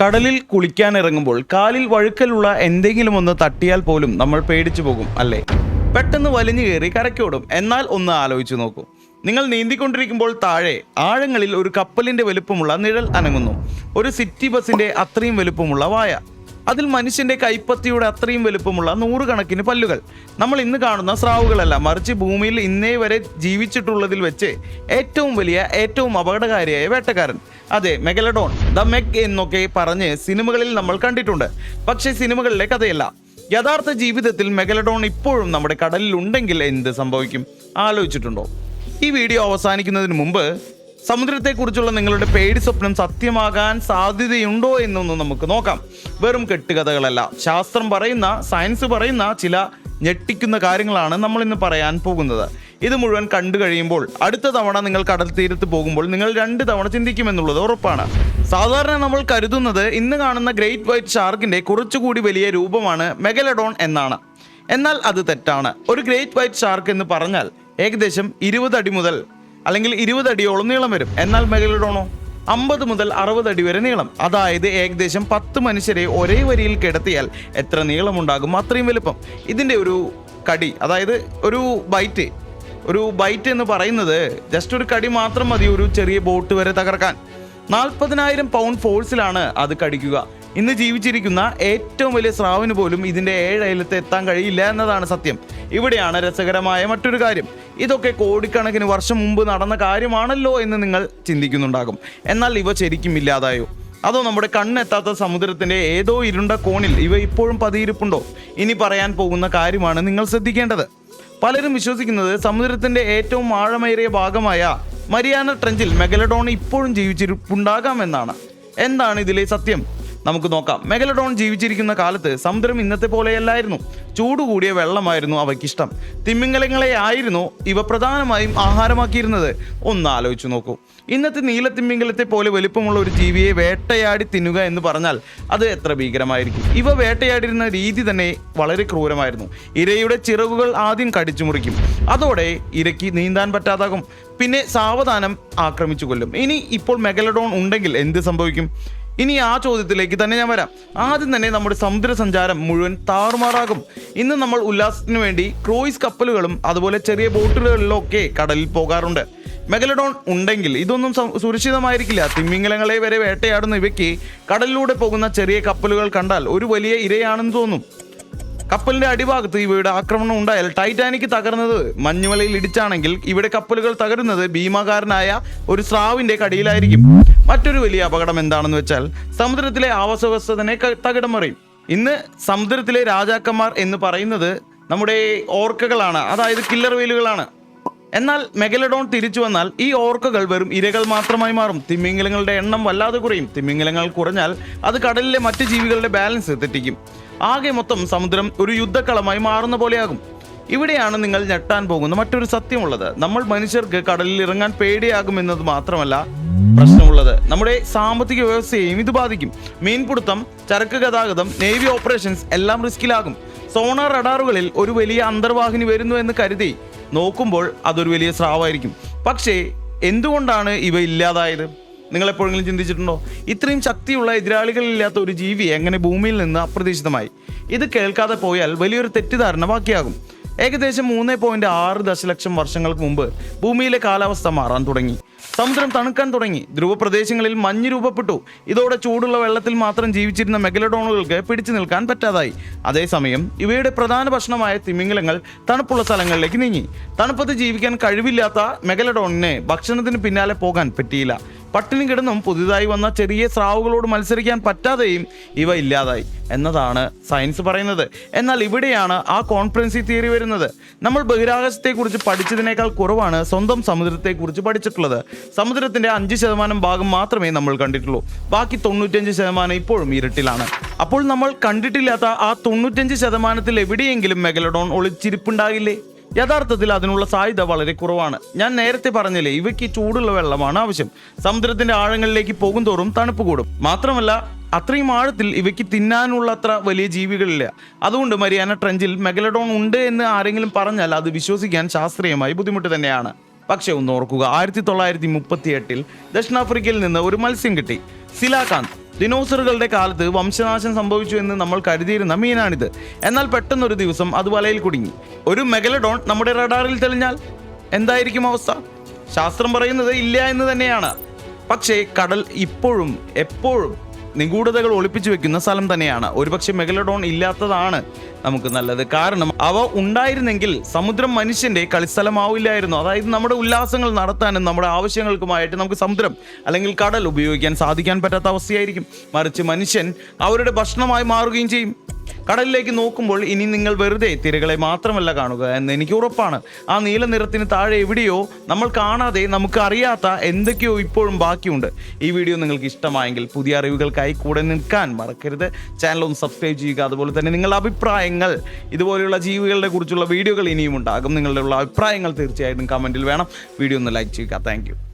കടലിൽ കുളിക്കാൻ ഇറങ്ങുമ്പോൾ കാലിൽ വഴുക്കലുള്ള എന്തെങ്കിലും ഒന്ന് തട്ടിയാൽ പോലും നമ്മൾ പേടിച്ചു പോകും അല്ലേ? പെട്ടെന്ന് വലിഞ്ഞു കയറി കരക്കോടും എന്നാൽ ഒന്ന് ആലോചിച്ചു നോക്കൂ. നിങ്ങൾ നീന്തിക്കൊണ്ടിരിക്കുമ്പോൾ താഴെ ആഴങ്ങളിൽ ഒരു കപ്പലിന്റെ വലുപ്പമുള്ള നിഴൽ അനങ്ങുന്നു. ഒരു സിറ്റി ബസിന്റെ അത്രയും വലുപ്പമുള്ള വായ. അതിൽ മനുഷ്യന്റെ കൈപ്പത്തിയുടെ അത്രയും വലുപ്പമുള്ള നൂറുകണക്കിന് പല്ലുകൾ. നമ്മൾ ഇന്ന് കാണുന്ന സ്രാവുകളല്ല മറിച്ച് ഭൂമിയിൽ ഇന്നേ വരെ ജീവിച്ചിട്ടുള്ളതിൽ വെച്ച് ഏറ്റവും വലിയ ഏറ്റവും അപകടകാരിയായ വേട്ടക്കാരൻ. അതെ മെഗലഡോൺ ദ മെഗ് എന്നൊക്കെ പറഞ്ഞ് സിനിമകളിൽ നമ്മൾ കണ്ടിട്ടുണ്ട്. പക്ഷേ സിനിമകളിലെ കഥയല്ല. യഥാർത്ഥ ജീവിതത്തിൽ മെഗലഡോൺ ഇപ്പോഴും നമ്മുടെ കടലിൽ ഉണ്ടെങ്കിൽ എന്ത് സംഭവിക്കും? ആലോചിച്ചിട്ടുണ്ടോ? ഈ വീഡിയോ അവസാനിക്കുന്നതിന് മുമ്പ് സമുദ്രത്തെക്കുറിച്ചുള്ള നിങ്ങളുടെ പേടി സ്വപ്നം സത്യമാകാൻ സാധ്യതയുണ്ടോ എന്നൊന്ന് നമുക്ക് നോക്കാം. വെറും കെട്ടുകഥകളല്ല. ശാസ്ത്രം പറയുന്ന സയൻസ് പറയുന്ന ചില ഞെട്ടിക്കുന്ന കാര്യങ്ങളാണ് നമ്മൾ ഇന്ന് പറയാൻ പോകുന്നത്. ഇത് മുഴുവൻ കണ്ടു കഴിയുമ്പോൾ അടുത്ത തവണ നിങ്ങൾ കടൽ തീരത്ത് പോകുമ്പോൾ നിങ്ങൾ രണ്ട് തവണ ചിന്തിക്കുമെന്നുള്ളത് ഉറപ്പാണ്. സാധാരണ നമ്മൾ കരുതുന്നത് ഇന്ന് കാണുന്ന ഗ്രേറ്റ് വൈറ്റ് ഷാർക്കിന്റെ കുറച്ചുകൂടി വലിയ രൂപമാണ് മെഗലഡോൺ എന്നാണ്. എന്നാൽ അത് തെറ്റാണ്. ഒരു ഗ്രേറ്റ് വൈറ്റ് ഷാർക്ക് എന്ന് പറഞ്ഞാൽ ഏകദേശം ഇരുപത് അടി മുതൽ അല്ലെങ്കിൽ ഇരുപത് അടിയോളം നീളം വരും. എന്നാൽ മെഗലഡോണോ അമ്പത് മുതൽ അറുപത് അടി വരെ നീളം. അതായത് ഏകദേശം പത്ത് മനുഷ്യരെ ഒരേ വരിയിൽ കിടത്തിയാൽ എത്ര നീളമുണ്ടാകും അത്രയും വലുപ്പം. ഇതിന്റെ ഒരു കടി അതായത് ഒരു ബൈറ്റ്. ഒരു ബൈറ്റ് എന്ന് പറയുന്നത് ജസ്റ്റ് ഒരു കടി മാത്രം മതി ഒരു ചെറിയ ബോട്ട് വരെ തകർക്കാൻ. നാൽപ്പതിനായിരം പൗണ്ട് ഫോഴ്സിലാണ് അത് കടിക്കുക. ഇന്ന് ജീവിച്ചിരിക്കുന്ന ഏറ്റവും വലിയ സ്രാവിന് പോലും ഇതിന്റെ ഏഴയലത്ത് എത്താൻ കഴിയില്ല എന്നതാണ് സത്യം. ഇവിടെയാണ് രസകരമായ മറ്റൊരു കാര്യം. ഇതൊക്കെ കോടിക്കണക്കിന് വർഷം മുമ്പ് നടന്ന കാര്യമാണല്ലോ എന്ന് നിങ്ങൾ ചിന്തിക്കുന്നുണ്ടാകും. എന്നാൽ ഇവ ശരിക്കും ഇല്ലാതായോ? അതോ നമ്മുടെ കണ്ണെത്താത്ത സമുദ്രത്തിന്റെ ഏതോ ഇരുണ്ട കോണിൽ ഇവ ഇപ്പോഴും പതിയിരിപ്പുണ്ടോ? ഇനി പറയാൻ പോകുന്ന കാര്യമാണ് നിങ്ങൾ ശ്രദ്ധിക്കേണ്ടത്. പലരും വിശ്വസിക്കുന്നത് സമുദ്രത്തിന്റെ ഏറ്റവും ആഴമേറിയ ഭാഗമായ മരിയാന ട്രെഞ്ചിൽ മെഗലഡോൺ ഇപ്പോഴും ജീവിച്ചിരിപ്പുണ്ടാകാമെന്നാണ്. എന്താണ് ഇതിലെ സത്യം? നമുക്ക് നോക്കാം. മെഗലഡോൺ ജീവിച്ചിരിക്കുന്ന കാലത്ത് സമുദ്രം ഇന്നത്തെ പോലെയല്ലായിരുന്നു. ചൂട് കൂടിയ വെള്ളമായിരുന്നു അവയ്ക്കിഷ്ടം. തിമിംഗലങ്ങളെ ആയിരുന്നു ഇവ പ്രധാനമായും ആഹാരമാക്കിയിരുന്നത്. ഒന്ന് ആലോചിച്ചു നോക്കൂ. ഇന്നത്തെ നീലത്തിമിംഗലത്തെ പോലെ വലിപ്പമുള്ള ഒരു ജീവിയെ വേട്ടയാടി തിന്നുക എന്ന് പറഞ്ഞാൽ അത് എത്ര ഭീകരമായിരിക്കും. ഇവ വേട്ടയാടിയിരുന്ന രീതി തന്നെ വളരെ ക്രൂരമായിരുന്നു. ഇരയുടെ ചിറകുകൾ ആദ്യം കടിച്ചു മുറിക്കും. അതോടെ ഇരയ്ക്ക് നീന്താൻ പറ്റാതാകും. പിന്നെ സാവധാനം ആക്രമിച്ചു കൊല്ലും. ഇനി ഇപ്പോൾ മെഗലഡോൺ ഉണ്ടെങ്കിൽ എന്ത് സംഭവിക്കും? ഇനി ആ ചോദ്യത്തിലേക്ക് തന്നെ ഞാൻ വരാം. ആദ്യം തന്നെ നമ്മുടെ സമുദ്ര സഞ്ചാരം മുഴുവൻ താറുമാറാകും. ഇന്ന് നമ്മൾ ഉല്ലാസത്തിന് വേണ്ടി ക്രൂയിസ് കപ്പലുകളും അതുപോലെ ചെറിയ ബോട്ടുകളിലൊക്കെ കടലിൽ പോകാറുണ്ട്. മെഗലഡോൺ ഉണ്ടെങ്കിൽ ഇതൊന്നും സുരക്ഷിതമായിരിക്കില്ല. തിമിംഗലങ്ങളെ വരെ വേട്ടയാടുന്ന ഇവയ്ക്ക് കടലിലൂടെ പോകുന്ന ചെറിയ കപ്പലുകൾ കണ്ടാൽ ഒരു വലിയ ഇരയാണെന്ന് തോന്നും. കപ്പലിന്റെ അടിഭാഗത്ത് ഇവയുടെ ആക്രമണം ഉണ്ടായാൽ ടൈറ്റാനിക് തകർന്നത് മഞ്ഞുമലയിൽ ഇടിച്ചാണെങ്കിൽ ഇവിടെ കപ്പലുകൾ തകരുന്നത് ഭീമാകാരനായ ഒരു സ്രാവിന്റെ കടിയിലായിരിക്കും. മറ്റൊരു വലിയ അപകടം എന്താണെന്ന് വെച്ചാൽ സമുദ്രത്തിലെ ആവാസ വ്യവസ്ഥ തന്നെ തകിടം മറിയും. ഇന്ന് സമുദ്രത്തിലെ രാജാക്കന്മാർ എന്ന് പറയുന്നത് നമ്മുടെ ഓർക്കകളാണ്. അതായത് കില്ലർ വെയിലുകളാണ് എന്നാൽ മെഗലഡോൺ തിരിച്ചു വന്നാൽ ഈ ഓർക്കകൾ വെറും ഇരകൾ മാത്രമായി മാറും. തിമിംഗലങ്ങളുടെ എണ്ണം വല്ലാതെ കുറയും. തിമിംഗലങ്ങൾ കുറഞ്ഞാൽ അത് കടലിലെ മറ്റ് ജീവികളുടെ ബാലൻസ് തെറ്റിക്കും. ആകെ മൊത്തം സമുദ്രം ഒരു യുദ്ധക്കളമായി മാറുന്ന പോലെയാകും. ഇവിടെയാണ് നിങ്ങൾ ഞെട്ടാൻ പോകുന്ന മറ്റൊരു സത്യമുള്ളത്. നമ്മൾ മനുഷ്യർക്ക് കടലിൽ ഇറങ്ങാൻ പേടിയാകുമെന്നത് മാത്രമല്ല പ്രശ്നമുള്ളത് നമ്മുടെ സാമ്പത്തിക വ്യവസ്ഥയെയും ഇത് ബാധിക്കും. മീൻപിടുത്തം ചരക്ക് ഗതാഗതം നേവി ഓപ്പറേഷൻസ് എല്ലാം റിസ്കിലാകും സോണാർ റഡാറുകളിൽ ഒരു വലിയ അന്തർവാഹിനി വരുന്നു എന്ന് കരുതി നോക്കുമ്പോൾ അതൊരു വലിയ സ്രാവായിരിക്കും. പക്ഷേ എന്തുകൊണ്ടാണ് ഇവ ഇല്ലാതായത്? നിങ്ങൾ എപ്പോഴെങ്കിലും ചിന്തിച്ചിട്ടുണ്ടോ? ഇത്രയും ശക്തിയുള്ള എതിരാളികളില്ലാത്ത ഒരു ജീവി എങ്ങനെ ഭൂമിയിൽ നിന്ന് അപ്രതീക്ഷിതമായി? ഇത് കേൾക്കാതെ പോയാൽ വലിയൊരു തെറ്റിദ്ധാരണ ബാക്കിയാകും. ഏകദേശം മൂന്ന് പോയിന്റ് ആറ് ദശലക്ഷം വർഷങ്ങൾക്ക് മുമ്പ് ഭൂമിയിലെ കാലാവസ്ഥ മാറാൻ തുടങ്ങി. സമുദ്രം തണുക്കാൻ തുടങ്ങി. ധ്രുവപ്രദേശങ്ങളിൽ മഞ്ഞ് രൂപപ്പെട്ടു. ഇതോടെ ചൂടുള്ള വെള്ളത്തിൽ മാത്രം ജീവിച്ചിരുന്ന മെഗലഡോണുകൾക്ക് പിടിച്ചു നിൽക്കാൻ പറ്റാതായി. അതേസമയം ഇവയുടെ പ്രധാന ഭക്ഷണമായ തിമിംഗലങ്ങൾ തണുപ്പുള്ള സ്ഥലങ്ങളിലേക്ക് നീങ്ങി. തണുപ്പത്ത് ജീവിക്കാൻ കഴിവില്ലാത്ത മെഗലഡോണിന് ഭക്ഷണത്തിന് പിന്നാലെ പോകാൻ പറ്റിയില്ല. പട്ടിണി കിടന്നും പുതുതായി വന്ന ചെറിയ സ്രാവുകളോട് മത്സരിക്കാൻ പറ്റാതെയും ഇവ ഇല്ലാതായി എന്നതാണ് സയൻസ് പറയുന്നത്. എന്നാൽ ഇവിടെയാണ് ആ കോൺഫറൻസി തിയറി വരുന്നത്. നമ്മൾ ബഹിരാകാശത്തെക്കുറിച്ച് പഠിച്ചതിനേക്കാൾ കുറവാണ് സ്വന്തം സമുദ്രത്തെക്കുറിച്ച് പഠിച്ചിട്ടുള്ളത്. സമുദ്രത്തിന്റെ അഞ്ച് ശതമാനം ഭാഗം മാത്രമേ നമ്മൾ കണ്ടിട്ടുള്ളൂ. ബാക്കി തൊണ്ണൂറ്റഞ്ച് ശതമാനം ഇപ്പോഴും ഇരുട്ടിലാണ്. അപ്പോൾ നമ്മൾ കണ്ടിട്ടില്ലാത്ത ആ തൊണ്ണൂറ്റഞ്ച് ശതമാനത്തിൽ എവിടെയെങ്കിലും മെഗലഡോൺ ഒളിച്ചിരിപ്പുണ്ടാകില്ലേ? യഥാർത്ഥത്തിൽ അതിനുള്ള സാധ്യത വളരെ കുറവാണ്. ഞാൻ നേരത്തെ പറഞ്ഞില്ലേ ഇവയ്ക്ക് ചൂടുള്ള വെള്ളമാണ് ആവശ്യം. സമുദ്രത്തിന്റെ ആഴങ്ങളിലേക്ക് പോകും തോറും തണുപ്പ് കൂടും. മാത്രമല്ല അത്രയും ആഴത്തിൽ ഇവയ്ക്ക് തിന്നാനുള്ള അത്ര വലിയ ജീവികളില്ല. അതുകൊണ്ട് മരിയാന ട്രഞ്ചിൽ മെഗലഡോൺ ഉണ്ട് എന്ന് ആരെങ്കിലും പറഞ്ഞാൽ അത് വിശ്വസിക്കാൻ ശാസ്ത്രീയമായി ബുദ്ധിമുട്ട് തന്നെയാണ്. പക്ഷെ ഒന്ന് ഓർക്കുക ആയിരത്തി തൊള്ളായിരത്തി മുപ്പത്തി എട്ടിൽ ദക്ഷിണാഫ്രിക്കയിൽ നിന്ന് ഒരു മത്സ്യം കിട്ടി. സിലാകാന്ത് ദിനോസറുകളുടെ കാലത്ത് വംശനാശം സംഭവിച്ചു എന്ന് നമ്മൾ കരുതിയിരുന്ന മീനാണിത്. എന്നാൽ പെട്ടെന്നൊരു ദിവസം അത് വലയിൽ കുടുങ്ങി. ഒരു മെഗലഡോൺ നമ്മുടെ റഡാറിൽ തെളിഞ്ഞാൽ എന്തായിരിക്കും അവസ്ഥ? ശാസ്ത്രം പറയുന്നത് ഇല്ല എന്ന് തന്നെയാണ്. പക്ഷേ കടൽ ഇപ്പോഴും എപ്പോഴും നിഗൂഢതകൾ ഒളിപ്പിച്ചു വെക്കുന്ന സ്ഥലം തന്നെയാണ്. ഒരുപക്ഷെ മെഗലഡോൺ ഇല്ലാത്തതാണ് നമുക്ക് നല്ലത്. കാരണം അവ ഉണ്ടായിരുന്നെങ്കിൽ സമുദ്രം മനുഷ്യന്റെ കളിസ്ഥലമാവില്ലായിരുന്നു. അതായത് നമ്മുടെ ഉല്ലാസങ്ങൾ നടത്താനും നമ്മുടെ ആവശ്യങ്ങൾക്കുമായിട്ട് നമുക്ക് സമുദ്രം അല്ലെങ്കിൽ കടൽ ഉപയോഗിക്കാൻ സാധിക്കാൻ പറ്റാത്ത അവസ്ഥയായിരിക്കും. മറിച്ച് മനുഷ്യൻ അവരുടെ ഭക്ഷണമായി മാറുകയും ചെയ്യും. കടലിലേക്ക് നോക്കുമ്പോൾ ഇനി നിങ്ങൾ വെറുതെ തിരകളെ മാത്രമല്ല കാണുക എന്ന് എനിക്ക് ഉറപ്പാണ്. ആ നീല നിറത്തിന് താഴെ എവിടെയോ നമ്മൾ കാണാതെ നമുക്ക് അറിയാത്ത എന്തൊക്കെയോ ഇപ്പോഴും ബാക്കിയുണ്ട്. ഈ വീഡിയോ നിങ്ങൾക്ക് ഇഷ്ടമായെങ്കിൽ പുതിയ അറിവുകൾക്കായി കൂടെ നിൽക്കാൻ മറക്കരുത്. ചാനൽ ഒന്ന് സബ്സ്ക്രൈബ് ചെയ്യുക. അതുപോലെ തന്നെ നിങ്ങളുടെ അഭിപ്രായങ്ങൾ ഇതുപോലെയുള്ള ജീവികളുടെ കുറിച്ചുള്ള വീഡിയോകൾ ഇനിയും ഉണ്ടാകും. നിങ്ങളുടെ ഉള്ള അഭിപ്രായങ്ങൾ തീർച്ചയായിട്ടും കമന്റിൽ വേണം. വീഡിയോ ഒന്ന് ലൈക്ക് ചെയ്യുക. താങ്ക്